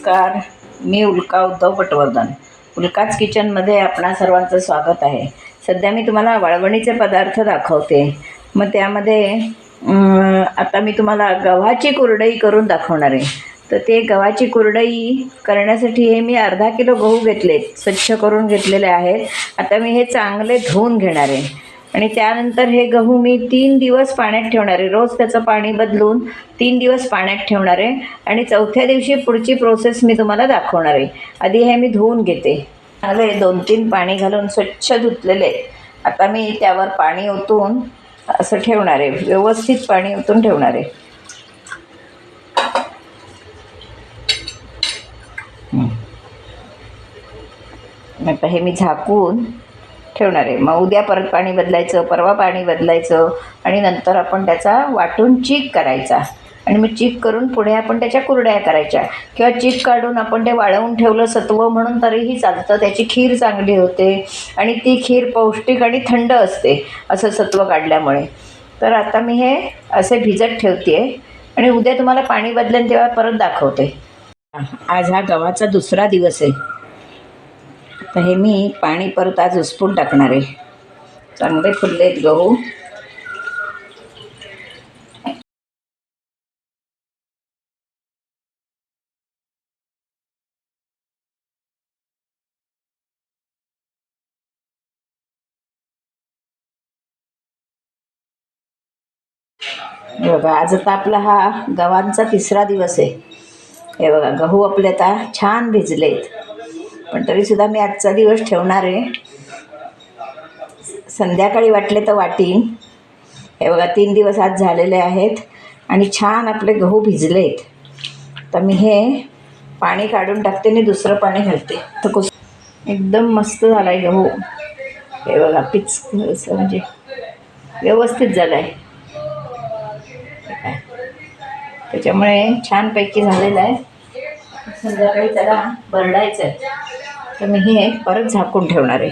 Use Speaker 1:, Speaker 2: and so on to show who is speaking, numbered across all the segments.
Speaker 1: नमस्कार. मी उल्का उद्धव पटवर्धन. उल्काच किचनमध्ये आपणा सर्वांचं स्वागत आहे. सध्या मी तुम्हाला वळवणीचे पदार्थ दाखवते. मग त्यामध्ये आता मी तुम्हाला गव्हाची कुरडई करून दाखवणार आहे. तर ते गव्हाची कुरडई करण्यासाठी हे मी अर्धा किलो गहू घेतले स्वच्छ करून घेतलेले आहेत. आता मी हे चांगले धुवून घेणार आहे. आणि त्यानंतर हे गहू मी तीन दिवस पाण्यात ठेवणार. आहे रोज त्याचं पाणी बदलून तीन दिवस पाण्यात ठेवणार. आहे आणि चौथ्या दिवशी पुढची प्रोसेस मी तुम्हाला दाखवणार आहे. आधी हे मी धुवून घेते. चांगले दोन तीन पाणी घालून स्वच्छ धुतलेले आता मी त्यावर पाणी ओतून असं ठेवणार आहे. व्यवस्थित पाणी ओतून ठेवणार आहे. हं. आता हे मी झाकून ठेवणार आहे. मग उद्या परत पाणी बदलायचं परवा पाणी बदलायचं आणि नंतर आपण त्याचा वाटून चीक करायचा. आणि मग चीक करून पुढे आपण त्याच्या कुरड्या करायच्या. किंवा चीक काढून आपण ते वाळवून ठेवलं सत्व म्हणून तरीही चालतं. त्याची खीर चांगली होते आणि ती खीर पौष्टिक आणि थंड असते असं सत्व काढल्यामुळे. तर आता मी हे असे भिजत ठेवते आणि उद्या तुम्हाला पाणी बदलेन तेव्हा परत दाखवते. आज हा गव्हाचा दुसरा दिवस आहे. तर हे मी पाणी परत आज उसपून टाकणार आहे. चांगले फुलले आहेत गहू. बघा आज आता आपला हा गव्हांचा तिसरा दिवस आहे. हे बघा गहू आपले आता छान भिजलेत. पण तरीसुद्धा मी आजचा दिवस ठेवणार आहे. संध्याकाळी वाटले तर वाटीन. हे बघा तीन दिवस आज झालेले आहेत आणि छान आपले गहू भिजले आहेत तर मी हे पाणी काढून टाकते आणि दुसरं पाणी घालते. तर कुस एकदम मस्त झाला आहे गहू. हे बघा पिच असं म्हणजे व्यवस्थित झालं आहे त्याच्यामुळे छानपैकी झालेलं आहे. संध्याकाळी त्याला भरडायचं आहे तर मी हे परत झाकून ठेवणार आहे.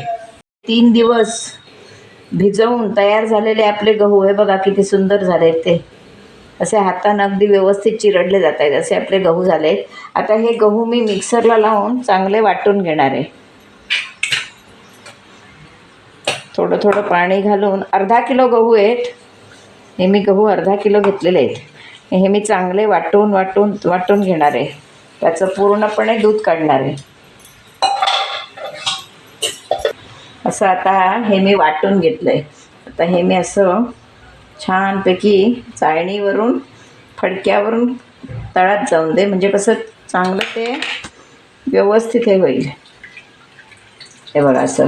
Speaker 1: तीन दिवस भिजवून तयार झालेले आपले गहू हे बघा किती सुंदर झाले ते. असे हातानं अगदी व्यवस्थित चिरडले जात आहेत. असे आपले गहू झाले आता हे गहू मी मिक्सरला लावून चांगले वाटून घेणार आहे. थोडं थोडं पाणी घालून अर्धा किलो गहू आहेत. हे मी गहू अर्धा किलो घेतलेले आहेत. हे मी चांगले वाटून वाटून वाटून घेणार आहे. त्याचं पूर्णपणे दूध काढणार आहे. असं आता हे मी वाटून घेतलं आहे आता हे मी असं छानपैकी चाळणीवरून फडक्यावरून तळात जाऊन दे. म्हणजे कसं चांगलं ते व्यवस्थित हे होईल. हे बघा असं.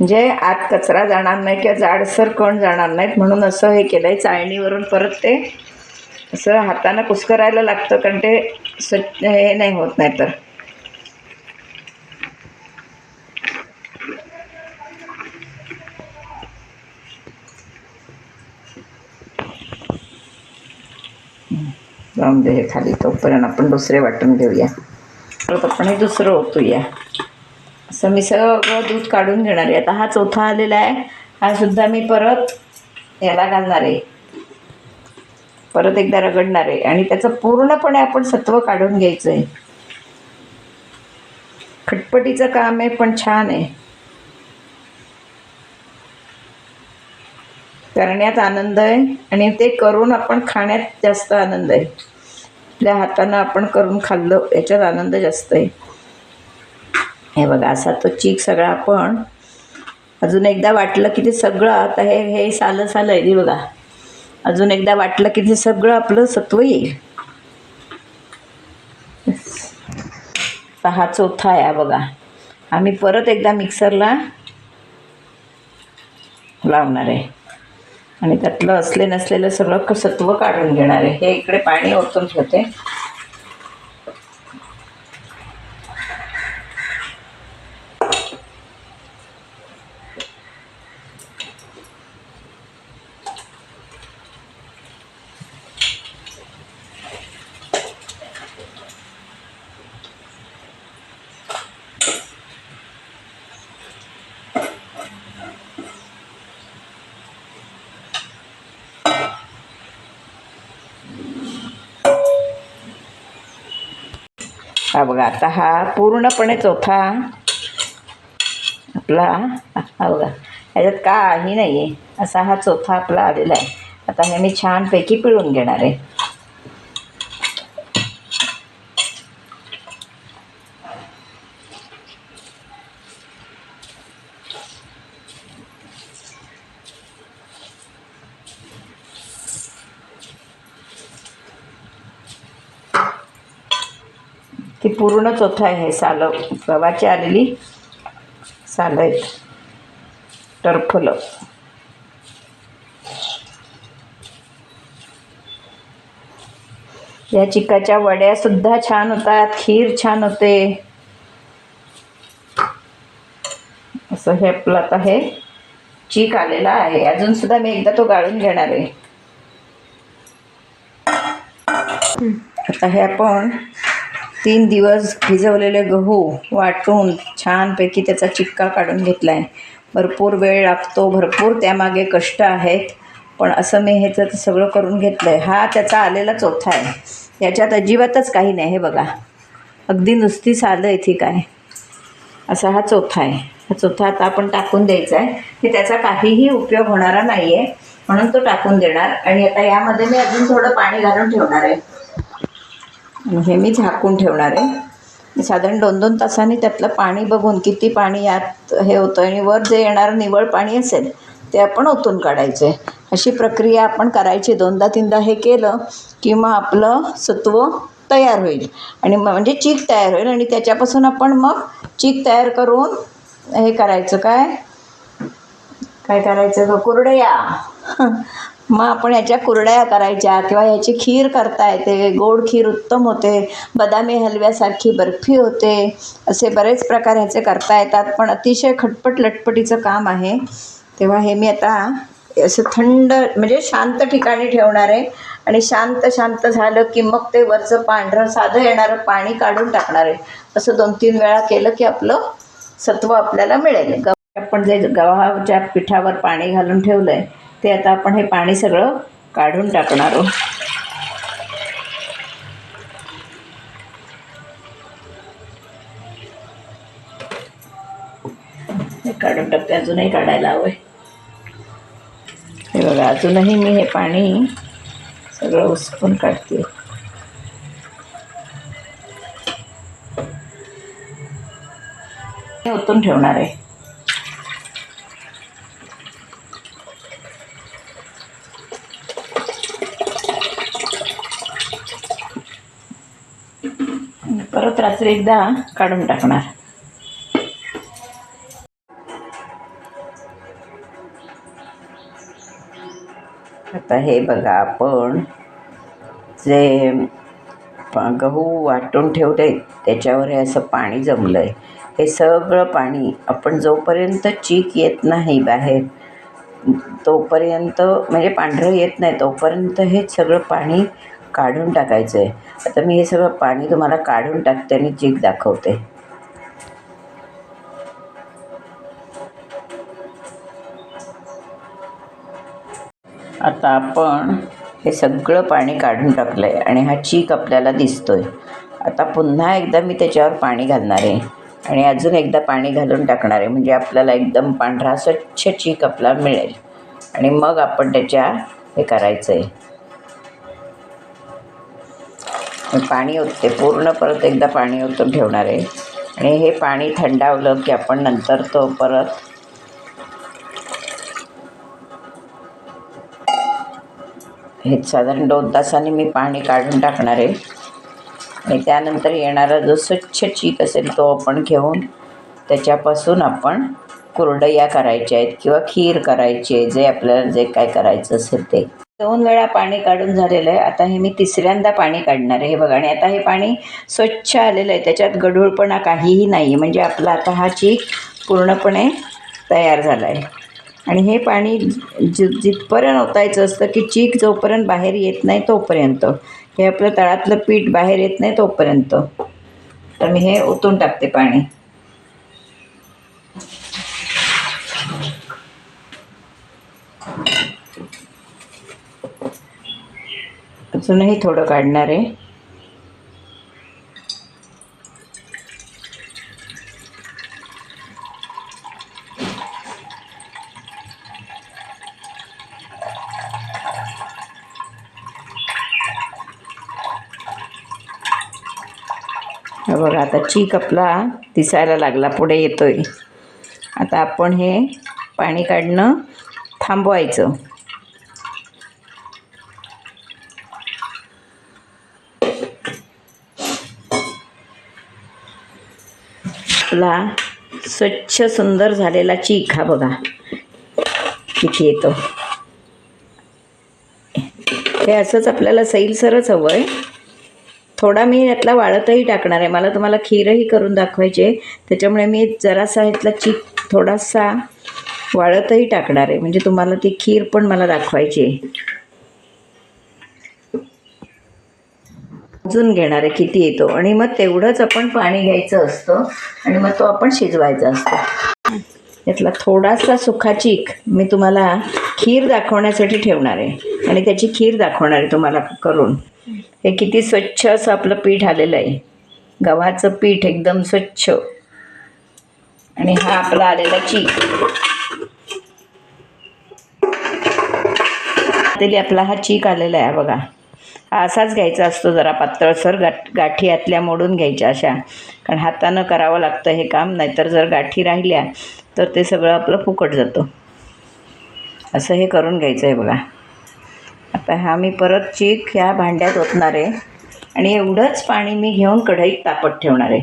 Speaker 1: म्हणजे आत कचरा जाणार नाही किंवा जाडसर कण जाणार नाहीत म्हणून असं हे केलं आहे चाळणीवरून परत ते असं हातानं कुस्करायला लागतं कारण ते स्वच्छ हे नाही होत नाही तर जाऊन दे हे खाली तोपर्यंत आपण दुसरे वाटून घेऊया. परत आपण हे दुसरं ओतूया. असं मी सगळं दूध काढून घेणार आहे. आता हा चौथा आलेला आहे. हा सुद्धा मी परत याला घालणार आहे. परत एकदा रगडणार आहे. आणि त्याचं पूर्णपणे आपण सत्व काढून घ्यायचं आहे खटपटीचं काम आहे पण छान आहे. करण्यात आनंद आहे आणि ते करून आपण खाण्यात जास्त आनंद आहे. आपल्या हातानं आपण करून खाल्लं याच्यात आनंद जास्त आहे. हे बघा असा तो चीक सगळा आपण अजून एकदा वाटलं की ते सगळं आता हे हे सालं सालं आहे बघा. अजून एकदा वाटलं की ते सगळं आपलं सत्व येईल. सहा हा चौथा आहे बघा. आम्ही परत एकदा मिक्सरला लावणार आहे. आणि त्यातलं असले नसलेलं सगळं सत्व काढून घेणार आहे. हे इकडे पाणी ओतून ठेवते. हा बघा आता हा पूर्णपणे चौथा आपला हा बघा. ह्याच्यात काही नाही आहे असा हा चौथा आपला आलेला आहे. आता हे मी छानपैकी पिळून घेणार आहे. ती पूर्ण चोथा आहे सालं. गव्हाची आलेली सालं आहेत. टरफलं. या चिकाच्या वड्या सुद्धा छान होतात खीर छान होते. असं हे आपलं आता हे चीक आलेला आहे. अजून सुद्धा मी एकदा तो गाळून घेणार आहे. आता हे आपण तीन दिवस भिजवलेले गहू वाटून छानपैकी त्याचा चिक्का काढून घेतला आहे भरपूर वेळ लागतो भरपूर त्यामागे कष्ट आहेत पण असं मी ह्याचं सगळं करून घेतलं आहे हा त्याचा आलेला चौथा आहे. याच्यात अजिबातच काही नाही हे बघा. अगदी नुसती सालं ठीक आहे असा हा चौथा आहे. हा चौथा आता आपण टाकून द्यायचा आहे की त्याचा काहीही उपयोग होणारा नाही आहे म्हणून तो टाकून देणार. आणि आता यामध्ये मी अजून थोडं पाणी घालून ठेवणार आहे. आणि हे मी झाकून ठेवणार आहे. साधारण दोन दोन तासांनी त्यातलं पाणी बघून किती पाणी यात हे होतं आणि वर जे येणारं निवळ पाणी असेल ते आपण ओतून काढायचं आहे अशी प्रक्रिया आपण करायची. दोनदा तीनदा हे केलं की मग आपलं सत्व तयार होईल. आणि म्हणजे चीक तयार होईल आणि त्याच्यापासून आपण मग चीक तयार करून हे करायचं. काय? काय करायचं? ग मग आपण याच्या कुरड्या करायच्या किंवा याची खीर करता येते. गोड खीर उत्तम होते. बदामी हलव्यासारखी बर्फी होते. असे बरेच प्रकार ह्याचे करता येतात. पण अतिशय खटपट लटपटीचं काम आहे. तेव्हा हे मी आता असं थंड म्हणजे शांत ठिकाणी ठेवणार आहे. आणि शांत शांत झालं की मग ते वरचं पांढरं साधं येणारं पाणी काढून टाकणार आहे. असं दोन तीन वेळा केलं की आपलं सत्व आपल्याला मिळेल. गव्हा आपण जे गव्हाच्या पिठावर पाणी घालून ठेवलं आहे ते आता आपण हे पाणी सगळं काढून टाकणार आहोत. हे काढून टाकते अजूनही काढायला हवं आहे हे बघा अजूनही मी हे पाणी सगळं उसकून काढते. हे ओतून ठेवणार आहे आणि परत रात्री एकदा काढून टाकणार. आता हे बघा आपण जे गहू वाटून ठेवले त्याच्यावर हे असं पाणी जमलं आहे हे सगळं पाणी आपण जोपर्यंत चीक येत नाही बाहेर तोपर्यंत म्हणजे पांढरं येत नाही तोपर्यंत हे सगळं पाणी काढून टाकायचं आहे आता मी हे सगळं पाणी तुम्हाला काढून टाकते आणि चीक दाखवते. आता आपण हे सगळं पाणी काढून टाकलं आहे आणि हा चीक आपल्याला दिसतो आहे आता पुन्हा एकदा मी त्याच्यावर पाणी घालणार आहे. आणि अजून एकदा पाणी घालून टाकणार आहे. म्हणजे आपल्याला एकदम पांढरा स्वच्छ चीक आपला मिळेल. आणि मग आपण त्याच्या हे करायचं आहे पाणी ओतते पूर्ण परत एकदा पाणी ओतून ठेवणार आहे. आणि हे पाणी थंडावलं की आपण नंतर तो परत हे साधारण दोन तासांनी मी पाणी काढून टाकणार आहे. आणि त्यानंतर येणारा जो स्वच्छ चीक असेल तो आपण घेऊन त्याच्यापासून आपण कुरडया करायच्या आहेत किंवा खीर करायची आहे जे आपल्याला जे काय करायचं असेल ते. दोन वेळा पाणी काढून झालेलं आहे. आता हे मी तिसऱ्यांदा पाणी काढणार आहे. हे बघा आणि आता हे पाणी स्वच्छ आलेलं आहे. त्याच्यात गढूळपणा काहीही नाही आहे म्हणजे आपला आता हा चीक पूर्णपणे तयार झाला आहे आणि हे पाणी जि जिथपर्यंत ओतायचं असतं की चीक जोपर्यंत बाहेर येत नाही तोपर्यंत. हे आपलं तळातलं पीठ बाहेर येत नाही तोपर्यंत. तर मी हे ओतून टाकते पाणी. अजूनही थोडं काढणार आहे. बघा आता चीक आपला दिसायला लागला पुढे येतोय. आता आपण हे पाणी काढणं थांबवायचं. आपला स्वच्छ सुंदर झालेला चीक हा बघा. किती येतो. हे असंच आपल्याला सैलसरच हवं आहे थोडा मी यातला वाळतही टाकणार आहे. मला तुम्हाला खीरही करून दाखवायचे त्याच्यामुळे मी जरासा यातला चीक थोडासा वाळतही टाकणार आहे. म्हणजे तुम्हाला ती खीर पण मला दाखवायची आहे. भाजून घेणार आहे किती येतो? आणि मग तेवढंच आपण पाणी घ्यायचं असतं आणि मग तो आपण शिजवायचा असतो. यातला थोडासा सुखा चीक मी तुम्हाला खीर दाखवण्यासाठी ठेवणार आहे. आणि त्याची खीर दाखवणार आहे तुम्हाला करून. हे किती स्वच्छ असं आपलं पीठ आलेलं आहे. गव्हाचं पीठ एकदम स्वच्छ. आणि हा आपला आलेला चीक. तरी आपला हा चीक आलेला आहे बघा. असाच घ्यायचा असतो जरा पातळसर गाठ गाठी आतल्या मोडून घ्यायच्या अशा. कारण हातानं करावं लागतं हे काम नाहीतर जर गाठी राहिल्या तर ते सगळं आपलं फुकट जातं. असं हे करून घ्यायचं आहे बघा. आता हा मी परत चीक ह्या भांड्यात ओतणार आहे. आणि एवढंच पाणी मी घेऊन कढईत तापत ठेवणार आहे.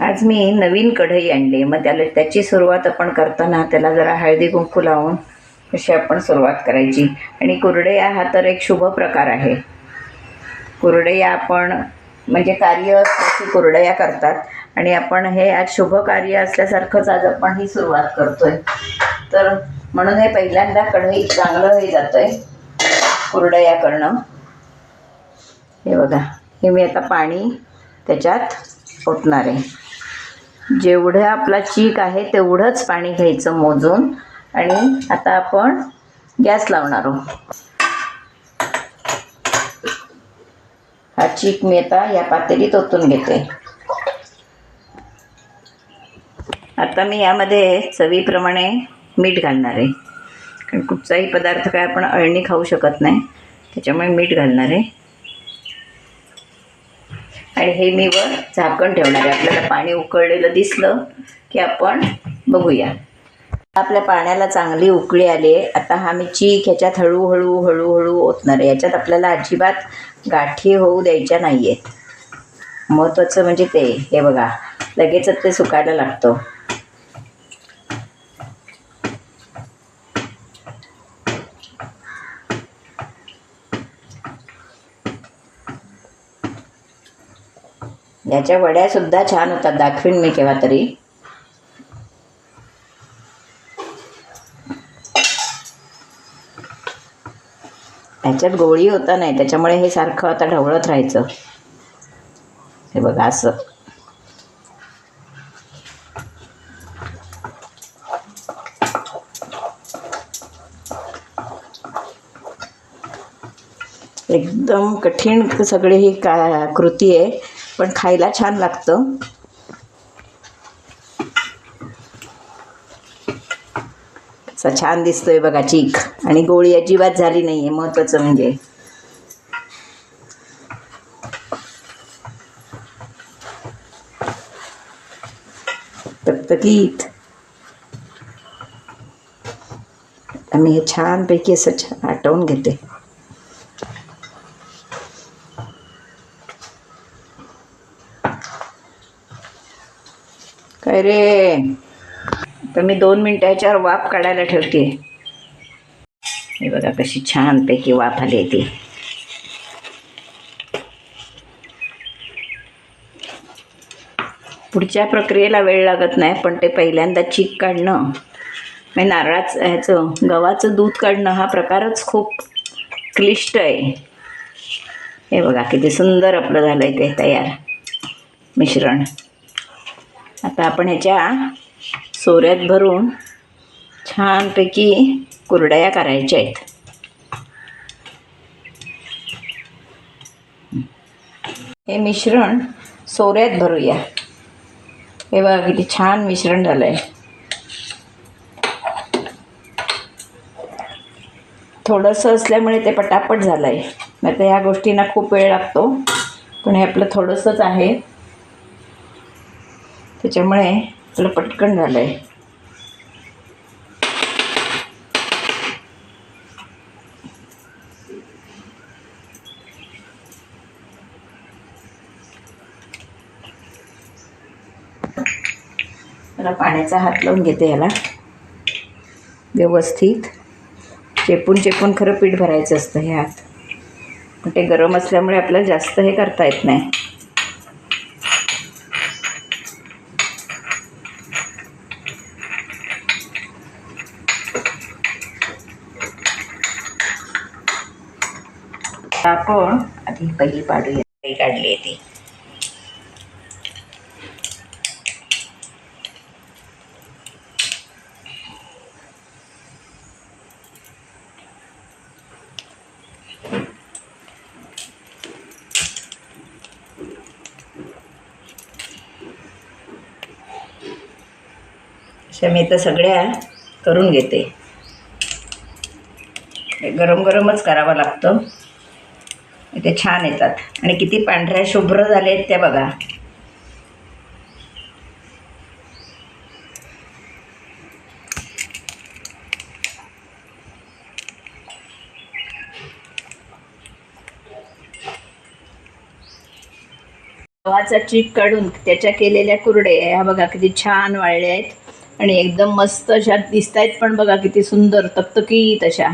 Speaker 1: आज मी नवीन कढई आणली मग त्याला त्याची सुरुवात आपण करताना त्याला जरा हळदी कुंकू लावून अशी आपण सुरुवात करायची. आणि कुरडया हा तर एक शुभ प्रकार आहे. कुरडया आपण म्हणजे कार्य असल्याची कुरडया करतात. आणि आपण हे आज शुभ कार्य असल्यासारखंच आज आपण ही सुरुवात करतोय. तर म्हणून हे पहिल्यांदा कढई चांगलं हे जातं आहे कुरडया करणं. हे बघा हे मी आता पाणी त्याच्यात ओतणार आहे. जेवढं आपला चीक आहे तेवढंच पाणी घ्यायचं मोजून. आणि आता आपण गॅस लावणार आहोत. हा चीक मी आता या पातेलीत ओतून घेते. आता मी यामध्ये चवीप्रमाणे मीठ घालणार आहे. कारण कुठचाही पदार्थ काय आपण अळणी खाऊ शकत नाही त्याच्यामुळे मीठ घालणार आहे. आणि हे मी वर झाकण ठेवणार आहे. आपल्याला पाणी उकळलेलं दिसलं की आपण बघूया. आपल्या पाण्याला चांगली उकळी आली आहे. आता हा मी चीक ह्याच्यात हळूहळू हळूहळू ओतणार आहे. याच्यात आपल्याला अजिबात गाठी होऊ द्यायच्या नाही आहेत महत्त्वाचं म्हणजे ते. हे बघा. लगेचच ते सुकायला लागतो. याच्या वड्यासुद्धा छान होतात. दाखवीन मी केव्हा तरी. ह्याच्यात गोळी होता नाही त्याच्यामुळे हे सारखं आता ढवळत राहायचं. हे बघा असं. एकदम कठीण सगळी ही का कृती आहे पण खायला छान लागतं. असा छान दिसतोय बघा चीक. आणि गोळी अजिबात झाली नाही आहे महत्त्वाचं म्हणजे तकतकीत आम्ही हे छानपैकी असं छान आटवून घेते. काय रे? तर मी दोन मिनटं ह्याच्यावर वाफ काढायला ठेवते हे बघा कशी छानपैकी वाफ आली आहे ती. पुढच्या प्रक्रियेला वेळ लागत नाही पण ते पहिल्यांदा चीक काढणं म्हणजे नारळाचं ह्याचं गव्हाचं दूध काढणं हा प्रकारच खूप क्लिष्ट आहे. हे बघा किती सुंदर आपलं झालं आहे ते तयार मिश्रण. आता आपण ह्याच्या सोऱ्यात भरून छानपैकी कुरडया करायच्या आहेत. हे मिश्रण सोऱ्यात भरूया. हे बघा किती छान मिश्रण झालं आहे थोडंसं असल्यामुळे ते पटापट झालं आहे नाही तर ह्या गोष्टींना खूप वेळ लागतो. पण हे आपलं थोडंसंच आहे. त्याच्यामुळे आपलं पटकन झालं आहे मला पाण्याचा हात लावून घेते याला. व्यवस्थित. चेपून चेपून खरं पीठ भरायचं असतं हे हात. पण ते गरम असल्यामुळे आपल्याला जास्त हे करता येत नाही. आपण आधी पहिली पाडूया काढली आहे ती. अशा मी तर सगळ्या करून घेते. गरम गरमच करावं लागतं. ते छान येतात. आणि किती पांढऱ्या शुभ्र झाले आहेत त्या बघा. गव्हाचा चीक काढून त्याच्या केलेल्या कुरडे ह्या बघा किती छान वाळल्या आहेत. आणि एकदम मस्त अशा दिसत आहेत पण बघा किती सुंदर तकतकीत अशा.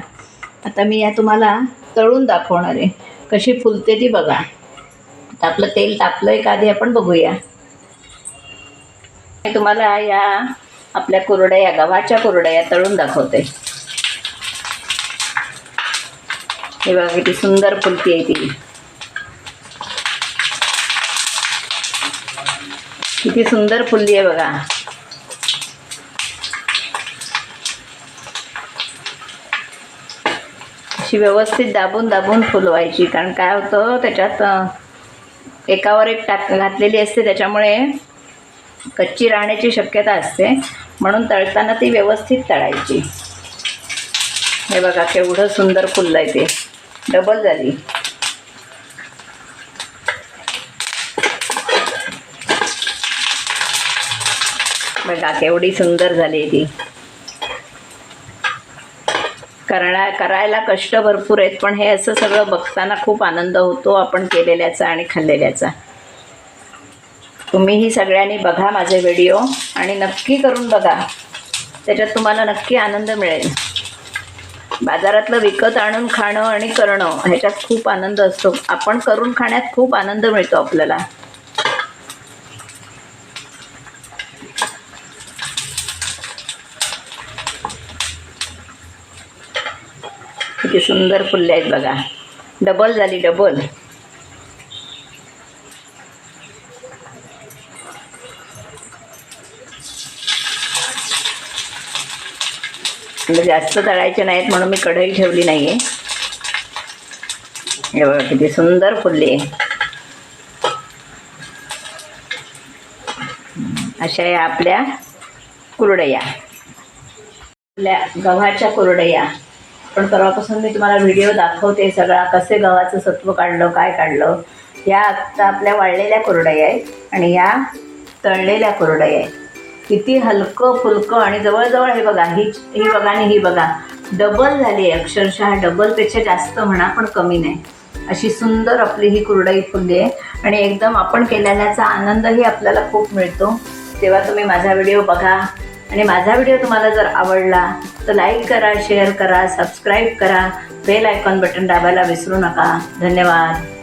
Speaker 1: आता मी या तुम्हाला तळून दाखवणार आहे. कशी फुलते ती बघा. आता आपलं तेल तापलं आहे का आधी आपण बघूया. मी तुम्हाला या आपल्या कुरड्या गव्हाच्या कुरड्या तळून दाखवते. हे बघा किती सुंदर फुलती आहे ती. किती सुंदर फुलली आहे बघा. अशी व्यवस्थित दाबून दाबून फुलवायची कारण काय होतं त्याच्यात एकावर एक टाक घातलेली असते त्याच्यामुळे कच्ची राहण्याची शक्यता असते. म्हणून तळताना ती व्यवस्थित तळायची. हे बघा केवढं सुंदर फुललं आहे ते. डबल झाली. बघा केवढी सुंदर झाली ती. करणा करायला कष्ट भरपूर आहेत पण हे असं सगळं बघताना खूप आनंद होतो आपण केलेल्याचा आणि खाल्लेल्याचा. तुम्हीही सगळ्यांनी बघा माझे व्हिडिओ आणि नक्की करून बघा. त्याच्यात तुम्हाला नक्की आनंद मिळेल. बाजारातलं विकत आणून खाणं आणि करणं ह्याच्यात खूप आनंद असतो. आपण करून खाण्यात खूप आनंद मिळतो आपल्याला. किती सुंदर फुलले आहेत बघा. डबल झाली डबल म्हणजे जास्त तळायचे नाहीत म्हणून मी कढई ठेवली नाही आहे हे बघा किती सुंदर फुलली आहे अशा या आपल्या कुरडया. आपल्या गव्हाच्या कुरडया. पण परवापासून मी तुम्हाला व्हिडिओ दाखवते सगळा कसे गव्हाचं सत्व काढलं काय काढलं. या आत्ता आपल्या वाळलेल्या कोरडई आहेत आणि या तळलेल्या कोरडई आहेत. किती हलकं फुलकं आणि जवळजवळ हे बघा ही ही बघा आणि ही बघा. डबल झाली आहे अक्षरशः डबलपेक्षा जास्त म्हणा पण कमी नाही. अशी सुंदर आपली ही कुरडई फुलली आहे. आणि एकदम आपण केलेल्याचा आनंदही आपल्याला खूप मिळतो. तेव्हा तुम्ही माझा व्हिडिओ बघा. आणि माझा व्हिडिओ तुम्हाला जर आवडला तर लाईक करा शेअर करा सबस्क्राईब करा बेल आयकॉन बटन दाबायला विसरू नका. धन्यवाद.